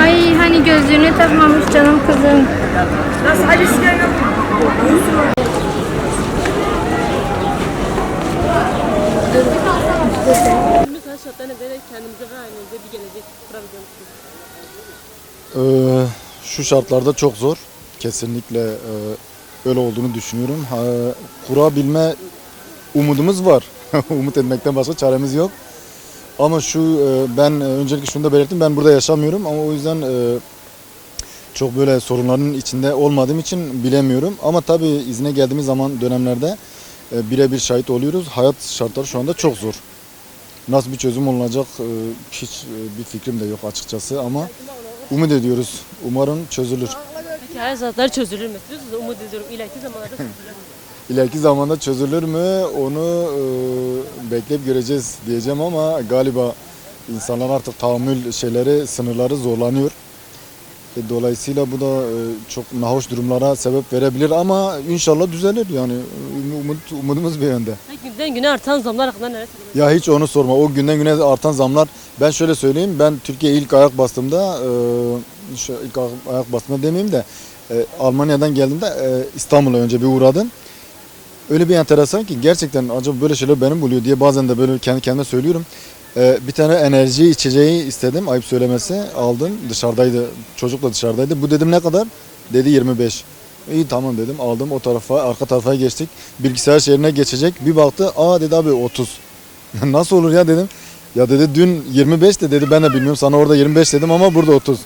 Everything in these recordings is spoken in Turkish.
Ay hani gözlüğünü takmamış canım kızım. Günümüz hayat şartlarına göre kendimize ve bir gelecek kurabildiğimiz Ee, şu şartlarda çok zor. Kesinlikle e, öyle olduğunu düşünüyorum. Ha, kurabilme umudumuz var. Umut etmekten başka çaremiz yok. Ama şu e, ben e, öncelikle şunu da belirttim. Ben burada yaşamıyorum ama o yüzden e, çok böyle sorunların içinde olmadığım için bilemiyorum. Ama tabii izne geldiğimiz zaman dönemlerde birebir şahit oluyoruz. Hayat şartları şu anda çok zor. Nasıl bir çözüm olunacak hiç bir fikrim de yok açıkçası ama umut ediyoruz. Umarım çözülür. Peki hayat şartları çözülür mü? Umut ediyorum ileriki zamanlarda çözülür. İleriki zamanda çözülür mü onu e, bekleyip göreceğiz diyeceğim ama galiba insanlar artık tahammül şeyleri, sınırları zorlanıyor. E, dolayısıyla bu da e, çok nahoş durumlara sebep verebilir ama inşallah düzelir yani umut, umudumuz bir yönde. Günden güne artan zamlar hakkında söylüyorsunuz? Ya hiç onu sorma. O günden güne artan zamlar. Ben şöyle söyleyeyim. Ben Türkiye'ye ilk ayak bastığımda, e, şu ilk ayak- ayak bastığımda demeyeyim de e, Almanya'dan geldiğimde e, İstanbul'a önce bir uğradım. Öyle bir enteresan ki gerçekten acaba böyle şeyler benim buluyor diye bazen de böyle kendi kendime söylüyorum. E, bir tane enerji içeceği istedim. Ayıp söylemesi. Aldım. Dışarıdaydı. Çocuk da dışarıdaydı. Bu dedim ne kadar? Dedi 25. İyi tamam dedim. Aldım o tarafa, arka tarafa geçtik. Bilgisayar şehrine geçecek. Bir baktı. Aa dedi abi 30. Nasıl olur ya dedim. Ya dedi dün 25 de dedi ben de bilmiyorum sana orada 25 dedim ama burada 30.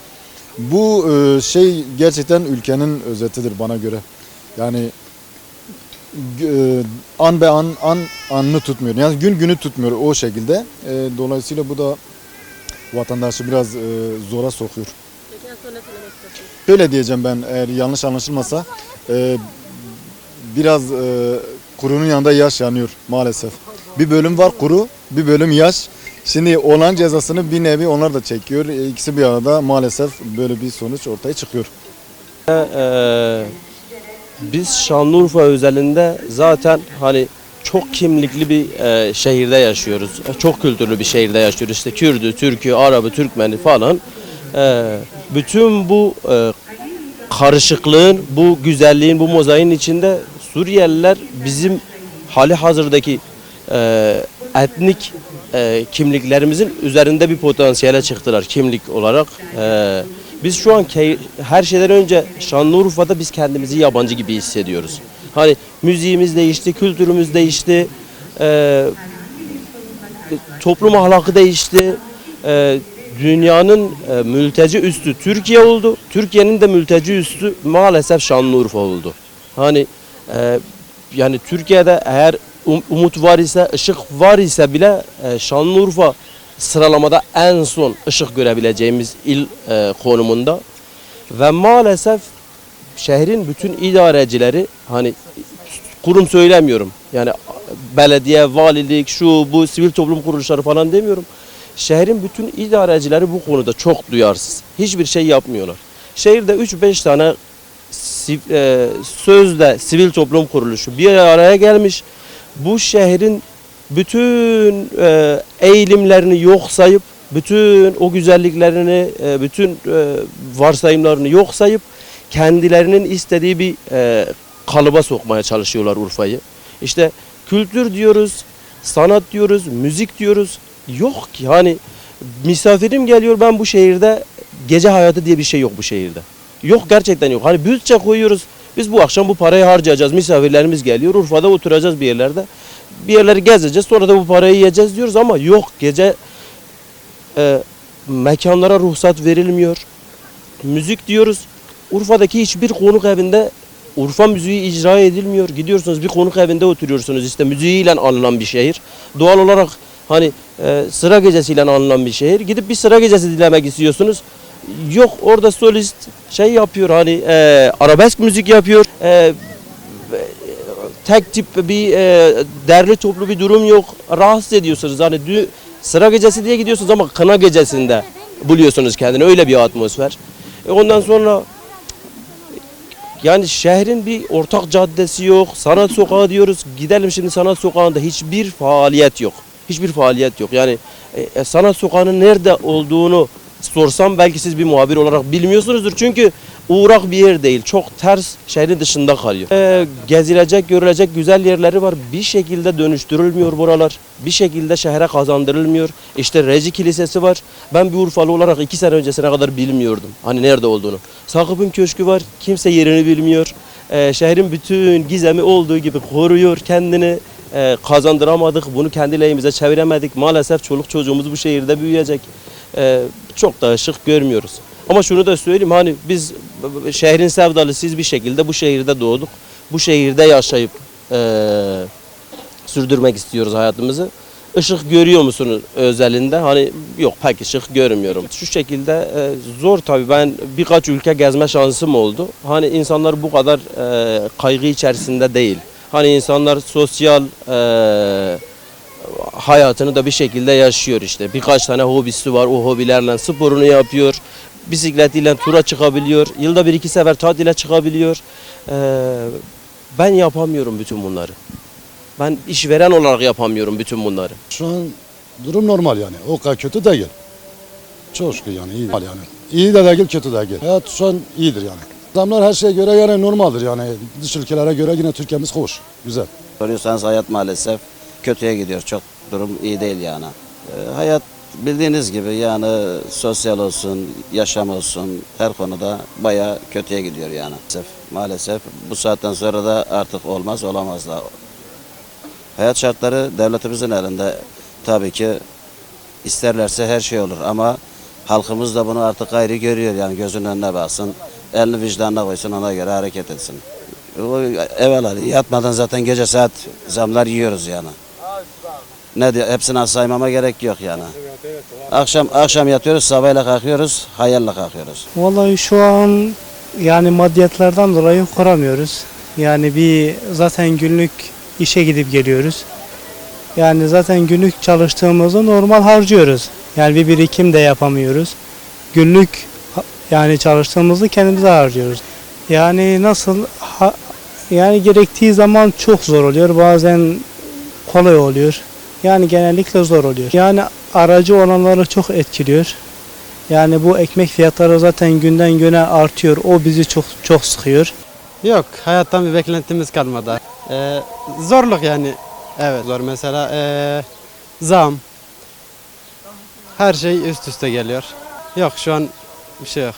Bu e, şey gerçekten ülkenin özetidir bana göre. Yani e, an be an an anını tutmuyor. Yani gün günü tutmuyor o şekilde. E, dolayısıyla bu da vatandaşı biraz e, zora sokuyor. Şöyle diyeceğim ben eğer yanlış anlaşılmasa e, biraz e, kurunun yanında yaş yanıyor maalesef. Bir bölüm var kuru, bir bölüm yaş. Şimdi olan cezasını bir nevi onlar da çekiyor. E, İkisi bir arada maalesef böyle bir sonuç ortaya çıkıyor. Ee, biz Şanlıurfa özelinde zaten hani çok kimlikli bir e, şehirde yaşıyoruz. Çok kültürlü bir şehirde yaşıyoruz. İşte Kürdü, Türkü, Arabı, Türkmeni falan. Ee, bütün bu e, karışıklığın, bu güzelliğin, bu mozaiğin içinde Suriyeliler bizim hali hazırdaki e, etnik e, kimliklerimizin üzerinde bir potansiyele çıktılar kimlik olarak. E, biz şu an her şeyden önce Şanlıurfa'da biz kendimizi yabancı gibi hissediyoruz. Hani müziğimiz değişti, kültürümüz değişti, e, toplum ahlakı değişti. E, dünyanın e, mülteci üstü Türkiye oldu. Türkiye'nin de mülteci üstü maalesef Şanlıurfa oldu. Hani e, yani Türkiye'de eğer um- umut var ise, ışık var ise bile e, Şanlıurfa sıralamada en son ışık görebileceğimiz il e, konumunda. Ve maalesef şehrin bütün idarecileri hani kurum söylemiyorum. Yani belediye, valilik, şu bu sivil toplum kuruluşları falan demiyorum. Şehrin bütün idarecileri bu konuda çok duyarsız. Hiçbir şey yapmıyorlar. Şehirde 3-5 tane e, sözde sivil toplum kuruluşu bir araya gelmiş. Bu şehrin bütün e, eğilimlerini yok sayıp, bütün o güzelliklerini, e, bütün e, varsayımlarını yok sayıp kendilerinin istediği bir e, kalıba sokmaya çalışıyorlar Urfa'yı. İşte kültür diyoruz, sanat diyoruz, müzik diyoruz. Yok ki hani misafirim geliyor ben bu şehirde gece hayatı diye bir şey yok bu şehirde. Yok gerçekten yok. Hani bütçe koyuyoruz. Biz bu akşam bu parayı harcayacağız. Misafirlerimiz geliyor. Urfa'da oturacağız bir yerlerde. Bir yerleri gezeceğiz. Sonra da bu parayı yiyeceğiz diyoruz ama yok gece e, mekanlara ruhsat verilmiyor. Müzik diyoruz. Urfa'daki hiçbir konuk evinde Urfa müziği icra edilmiyor. Gidiyorsunuz bir konuk evinde oturuyorsunuz. İşte müziğiyle anılan bir şehir. Doğal olarak hani e, sıra gecesiyle anılan bir şehir. Gidip bir sıra gecesi dinlemek istiyorsunuz. Yok orada solist şey yapıyor hani e, arabesk müzik yapıyor. E, tek tip bir e, derli toplu bir durum yok. Rahatsız ediyorsunuz. Hani dü- sıra gecesi diye gidiyorsunuz ama kına gecesinde buluyorsunuz kendini. Öyle bir atmosfer. E ondan sonra yani şehrin bir ortak caddesi yok. Sanat sokağı diyoruz. Gidelim şimdi sanat sokağında hiçbir faaliyet yok. Hiçbir faaliyet yok. Yani e, e, sanat sokağının nerede olduğunu sorsam belki siz bir muhabir olarak bilmiyorsunuzdur. Çünkü uğrak bir yer değil. Çok ters şehrin dışında kalıyor. E, gezilecek, görülecek güzel yerleri var. Bir şekilde dönüştürülmüyor buralar. Bir şekilde şehre kazandırılmıyor. İşte Reci Kilisesi var. Ben bir Urfalı olarak iki sene öncesine kadar bilmiyordum. Hani nerede olduğunu. Sakıp'ın köşkü var. Kimse yerini bilmiyor. E, şehrin bütün gizemi olduğu gibi koruyor kendini. E, kazandıramadık. Bunu kendi lehimize çeviremedik. Maalesef çoluk çocuğumuz bu şehirde büyüyecek. E, çok da ışık görmüyoruz. Ama şunu da söyleyeyim hani biz şehrin sevdalısıyız bir şekilde bu şehirde doğduk. Bu şehirde yaşayıp e, sürdürmek istiyoruz hayatımızı. Işık görüyor musunuz özelinde? Hani yok pek ışık görmüyorum. Şu şekilde e, zor tabii. Ben birkaç ülke gezme şansım oldu. Hani insanlar bu kadar e, kaygı içerisinde değil. Hani insanlar sosyal e, hayatını da bir şekilde yaşıyor işte. Birkaç tane hobisi var. O hobilerle sporunu yapıyor. Bisikletiyle tura çıkabiliyor. Yılda bir iki sefer tatile çıkabiliyor. Ee, ben yapamıyorum bütün bunları. Ben işveren olarak yapamıyorum bütün bunları. Şu an durum normal yani. O kadar kötü değil. Çok şükür yani iyi yani. İyi de değil kötü de değil. Hayat şu an iyidir yani. Zamlar her şeye göre yani normaldir yani. Dış ülkelere göre yine Türkiye'miz hoş, güzel. Soruyorsanız hayat maalesef kötüye gidiyor. Çok durum iyi değil yani. Ee, hayat bildiğiniz gibi yani sosyal olsun, yaşam olsun her konuda bayağı kötüye gidiyor yani. Maalesef, maalesef bu saatten sonra da artık olmaz olamaz da. Hayat şartları devletimizin elinde. Tabii ki isterlerse her şey olur ama halkımız da bunu artık gayri görüyor yani gözünün önüne baksın. Elini vicdanına koysun ona göre hareket etsin. Evvela yatmadan zaten gece saat zamlar yiyoruz yani. Ne diyor? Hepsini saymama gerek yok yani. Akşam akşam yatıyoruz, sabahla kalkıyoruz, hayalle kalkıyoruz. Vallahi şu an yani maddiyatlardan dolayı kuramıyoruz. Yani bir zaten günlük işe gidip geliyoruz. Yani zaten günlük çalıştığımızı normal harcıyoruz. Yani bir birikim de yapamıyoruz. Günlük yani çalıştığımızı kendimize harcıyoruz. Yani nasıl ha- yani gerektiği zaman çok zor oluyor. Bazen kolay oluyor. Yani genellikle zor oluyor. Yani aracı olanları çok etkiliyor. Yani bu ekmek fiyatları zaten günden güne artıyor. O bizi çok çok sıkıyor. Yok, hayattan bir beklentimiz kalmadı. Ee, zorluk yani. Evet, zor mesela ee, zam. Her şey üst üste geliyor. Yok şu an bir şey yok.